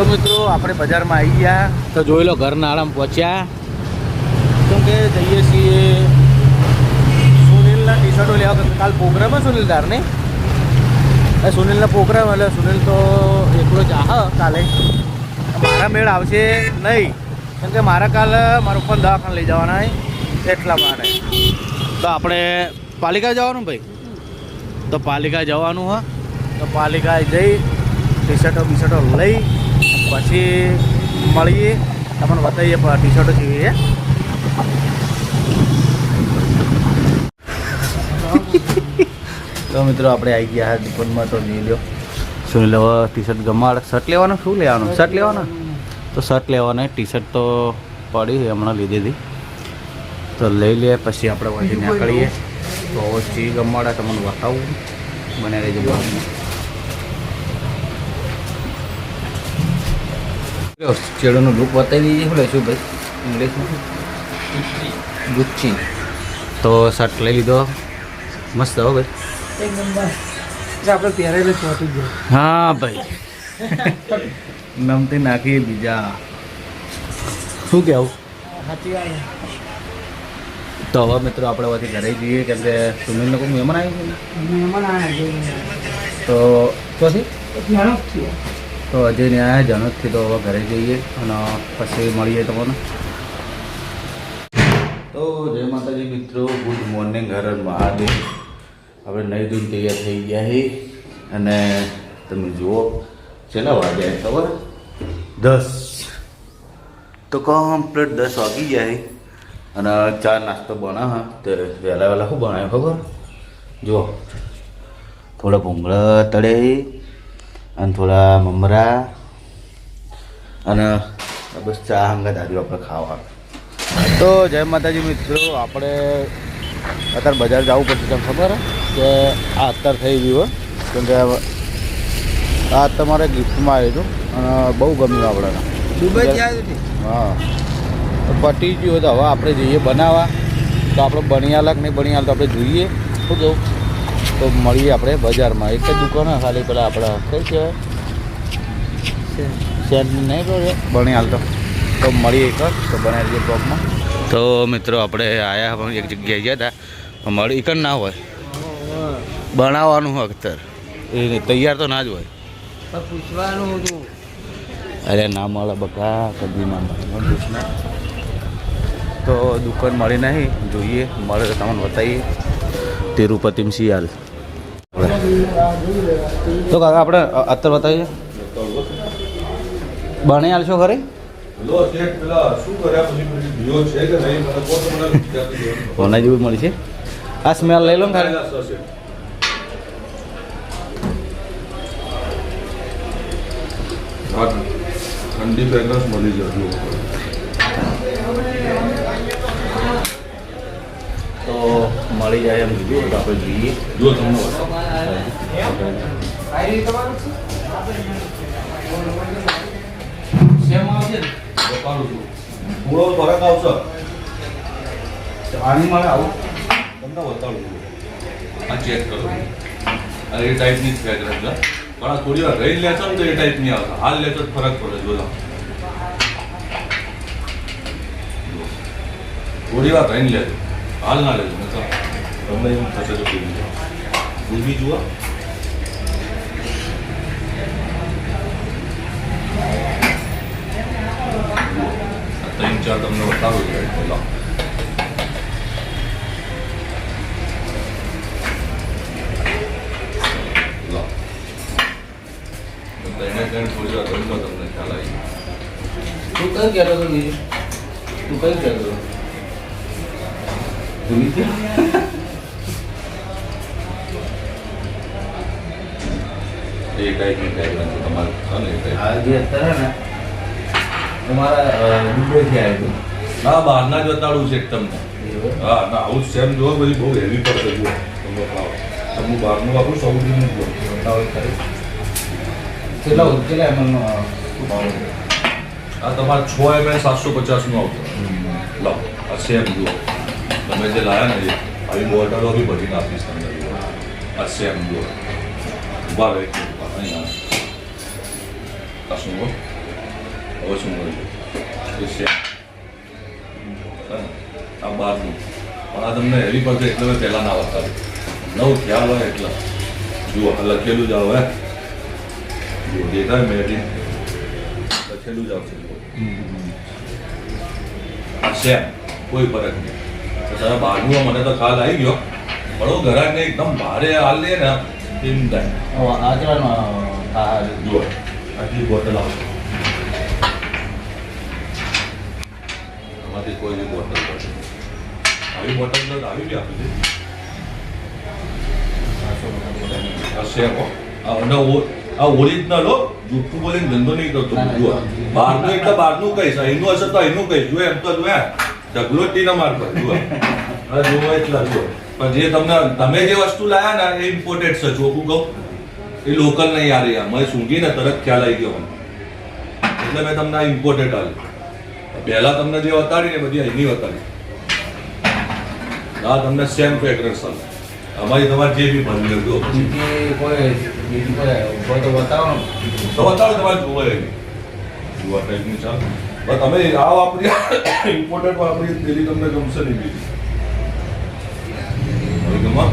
તો મિત્રો, આપણે બજારમાં આવી ગયા. તો જોઈ લો, ઘરના આરામ પહોંચ્યા. કેમ કે જઈએ છીએ સુનિલના ટી શર્ટો લેવા કાલ પ્રોગ્રામ હે સુનિલ તારને એ સુનિલના પ્રોગ્રામ, એટલે સુનિલ તો એકલો જ, આહ, કાલે. મારા મેળ આવશે નહીં. કેમ કે મારા કાલ મારો ફોન દવાખાને લઈ જવાના એટલા માટે. તો આપણે પાલિકા જવાનું ભાઈ? તો પાલિકા જવાનું હા. તો પાલિકા જઈ ટી શર્ટો બી શર્ટો લઈ પછી મળીએ. તમને બતાવીએ ટી શર્ટો જોઈએ તો મિત્રો આપણે આવી ગયા દુકાનમાં તો લઈ લ્યો શું લેવા? T shirt ગમાડ. શર્ટ લેવાનું? શું લેવાનું? શર્ટ લેવાના? તો શર્ટ લેવાના. ટી શર્ટ તો પડી હમણાં લીધી હતી તો લઈ લે પછી આપણે વાંચી નીકળીએ. તો. ચી ગમાડા તમને બતાવું. બને રહેજો બ્લોગમાં. લ્યો, ચેડોનું લુક બતાવી દીધી. શું લેશું ભાઈ? ઇંગ્લિશમાં ગુચ્ચી તો શર્ટ લઈ લીધો. મસ્ત હો ભાઈ. આપણે પહેરેલું ચોટી ગયો. હા ભાઈ. નમતી નાખી બીજા. શું કહેવું સાચી તો હવે મિત્રો આપણે પછી ઘરે જઈએ. કેમ કે સુનિલનો કોઈ મહેમાન આવ્યું મહેમાન આવ્યા તો છીએ તો અજય ને આવ્યા જનતથી તો હવે ઘરે જઈએ અને પછી મળીએ તમને. તો જય માતાજી મિત્રો, ગુડ મોર્નિંગ, હર મહાદેવ. હવે નહીં દૂધ તૈયાર થઈ ગયા છે અને તમે જુઓ છેલ્લા વાગ્યા ખબર? દસ. તો કમ્પ્લીટ દસ વાગી ગયા અને ચા નાસ્તો બના તો વહેલા વહેલા શું બનાવ્યો ખબર? જુઓ. થોડા ભૂંગળા તળે અને થોડા મમરા અને બસ ચા હંગત આજુ આપણે ખાવા તો જય માતાજી મિત્રો આપણે અત્યારે બજાર જવું પડશે તમને ખબર કે આ અત્યાર થઈ ગયું હોય કેમ કે આ તમારે ગિફ્ટમાં આવ્યું હતું અને બહુ ગમ્યું આપણને દુબઈથી હા તો પટી ગયું તો હવે આપણે જઈએ બનાવવા તો આપણે બની અલગ કે નહીં બની આલા તો આપણે જોઈએ શું કેવું તો મળીએ આપણે બજારમાં. એક જ દુકાન ખાલી પેલા આપણા કઈ કહેવાય સેન્ટ નહીં બની હાલ તો. તો મળીએ એક તો બનાવી દઈએ બ્લોગમાં. તો મિત્રો આપણે આયા પણ એક જગ્યાએ ગયા હતા મળી એક ના હોય. બનાવવાનું હોય અખ્તર. એ તૈયાર તો ના જ હોય. પૂછવાનું હતું. અરે ના મળે બકા કદી ના મળે. પૂછના. તો દુકાન મળી નહીં જોઈએ. મળે તો તમને બતાવીએ. તિરુપતિમ શિયાલ તો કાકા આપણે અત્તર બતાવીએ. બને આલશો ખરે. કોના જેવું મળી છે. આ સ્મેલ લઈ લો ને ખાલી. ઠંડી ફ્રેગ્રન્સ મળી તો મળી જાય એમ કીધું તો આપણે જોઈએ. જો તમને ફરક આવશે. પાણી મારે આવું. તમને બતાવું આ ચેક કરો. આ એ ટાઈપની જ છે પણ આ થોડી વાર રહીને લેશો ને તો એ ટાઈપની આવશે. હાલ લેશો તો ફરક પડે જો થોડી વાર રહીને લેજો. હાલ ના લેજો નહીં તો તમને એવું થશે તો પીવી જાઓ ઊભી જુઓ આ ત્રણ ચાર તમને બતાવું છું પેલા લો તો એને કઈ થોડી એ ટાઈપની ટાઈપ તમારે છે ને એ. જે અત્યારે ને તમારા દુબઈથી આવ્યું ના બહારના જ બતાડું છે તમને. હા ના આવું સેમ બધી બહુ હેવી પડશે જુઓ. તમે બતાવો તમે બહારનું આપણું સૌથી કેટલા કેટલા એમએલનો ભાવ આ તમારે છ એમએલ સાતસો પચાસનું આવતો. લો આ સેમ જુઓ. તમે જે લાયા ને આવી બોટલો બી ભરીને આપીશ તમને આ સેમ જુઓ. ઊભા રહે. શું મળે છે એ છે આ બહારનું પણ આ તમને હેવી પડશે એટલે પહેલાં ના બતાવ્યું નવ થયા હોય એટલે જુઓ આ લખેલું જ આવે જુઓ દેખાય મેરી લખેલું જ આવશે જુઓ આ સેમ કોઈ ફરક નહીં તમે બહારનું મને તો ખ્યાલ આવી ગયો પણ હું ઘરાકને એકદમ ભારે હાલ લે ને એમ થાય જુઓ આટલી બોટલ ધંધો નહીં કરતો ના, ના, જુઓ બહારનું એટલે બહારનું કહીશ અહીંનું હશે તો અહીંનું કહીશ જો એમ તો જો હે. ઢગલો જ ટીના માર પર જુઓ જુઓ એટલા પણ જે તમને તમે જે વસ્તુ લાયા ને એ ઇમ્પોર્ટેડ છે ચોખ્ખું કહું એ લોકલ નહીં યાર રહ્યા મેં સૂંઘીને તરત ખ્યાલ આવી ગયો એટલે મેં તમને આ ઇમ્પોર્ટેડ આપ્યું. પહેલા તમને જે વતાડી ને બધી અહીંની વતાડી. આ તમને સેમ ફ્રેગ્રન્સ આવે અમારી તમારે જે બી ભરી. કોઈ તો બતાવો તમારે જોવાય જોવા આ ટાઈપની ચાલ. તમે આ વાપરી ઇમ્પોર્ટેડ વાપરી પેલી તમને ગમશે નહીં બીજી હવે ગમા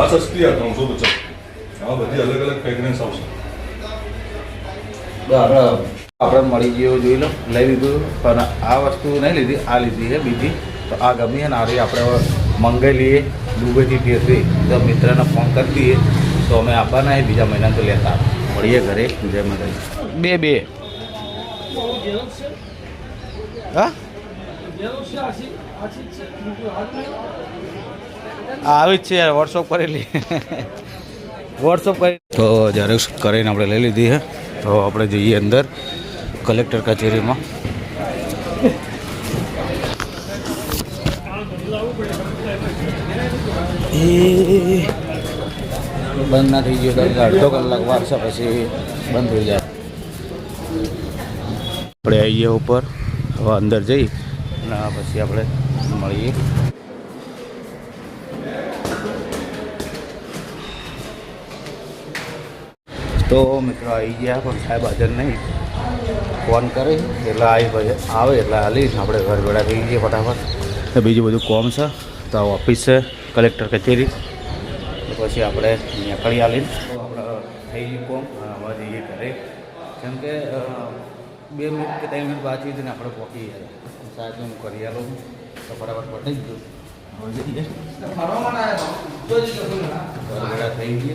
આ સસ્તી આ ત્રણસો પચાસ આ બધી અલગ અલગ ફ્રેગ્રન્સ આવશે આપણે મળી ગયો જોઈ લો લઈ લીધું પણ આ વસ્તુ નહીં લીધી આ લીધી છે બીજી તો આ ગમી અને ને આ રહી આપણે મંગાઈ લઈએ દુબઈથી ફેરવી તો મિત્રને ફોન કરી દઈએ તો અમે આપવાના એ બીજા મહિના તો લેતા મળીએ ઘરે જય માતા બે બે હા આવી જ છે યાર વોટ્સઅપ કરેલી. વોટ્સઅપ કરી તો ઝેરોક્ષ કરીને આપણે લઈ લીધી છે તો આપણે જઈએ અંદર કલેક્ટર કચેરીમાં. બંધ ના થઈ ગયો, તો અડધો કલાક વારસે પછી બંધ થઈ જાય. આપણે આવીએ ઉપર, હવે અંદર જઈ, અને પછી આપણે મળીએ. તો મિત્રો આવી ગયા પણ સાહેબ હાજર નહીં. ફોન કરે એટલે આવી આવે એટલે હાલી આપણે ઘર ભેડા થઈ જઈએ ફટાફટ. બીજું બધું કોમ છે તો ઓફિસ છે કલેક્ટર કચેરી. પછી આપણે નીકળી આવીને તો આપણે થઈ ગયું કોમ હવે જઈએ ઘરે. કેમ કે બે મિનિટ કે ત્રણ મિનિટ બાકી હતી ને આપણે પહોંચી ગયા સાહેબ હું કરી આલો તો ફટાફટ પટાઈ ગયું હવે જઈએ. થઈ ગઈએ